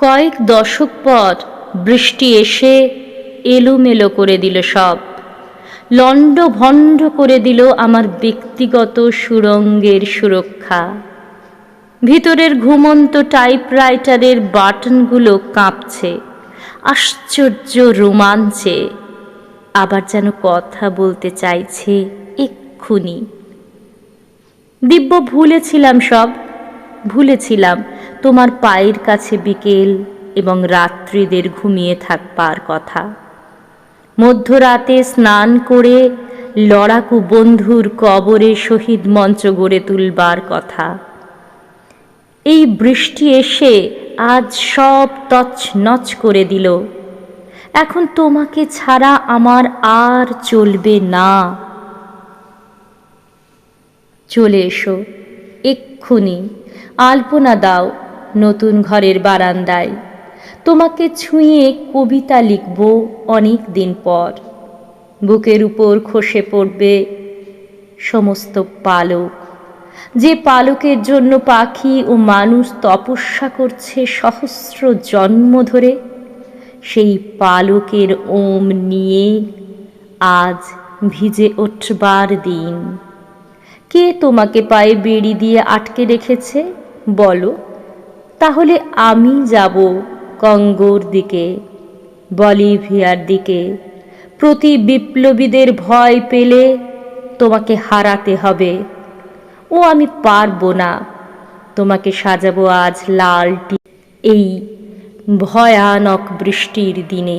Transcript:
কয়েক দশক পর বৃষ্টি এসে এলোমেলো করে দিল সব। লণ্ড ভণ্ড করে দিল আমার ব্যক্তিগত সুরঙ্গের সুরক্ষা। ভিতরের ঘুমন্ত টাইপরাইটারের বাটনগুলো কাঁপছে, আশ্চর্য রোমাঞ্চে। আবার যেন কথা বলতে চাইছে এক্ষুনি। দিব্য ভুলেছিলাম সব ভুলেছিলাম, তোমার পায়ের কাছে বিকেল এবং রাত্রিদের ঘুমিয়ে থাকবার কথা। মধ্যরাতে স্নান করে লড়াকু বন্ধুর কবরে শহীদ মঞ্চ গড়ে তুলবার কথা। এই বৃষ্টি এসে আজ সব তছনছ করে দিল। এখন তোমাকে ছাড়া আমার আর চলবে না। চলে এসো। এক্ষুনি। আলপনা দাও নতুন ঘরের বারান্দায়। তোমাকে ছুঁয়ে কবিতা লিখব অনেক দিন পর। বুকের উপর খসে পড়বে সমস্ত পালক। যে পালকের জন্য পাখি ও মানুষ তপস্যা করছে সহস্র জন্ম ধরে, সেই পালকের ওম নিয়ে আজ ভিজে উঠবার দিন। কে তোমাকে পায়ে বেড়ি দিয়ে আটকে রেখেছে? বলো। তাহলে আমি যাব কঙ্গোর দিকে, বলিভিয়ার দিকে। প্রতি বিপ্লবীদের ভয় পেলে তোমাকে হারাতে হবে। ও আমি পারব না। তোমাকে সাজাবো আজ লালটি এই ভয়ানক বৃষ্টির দিনে।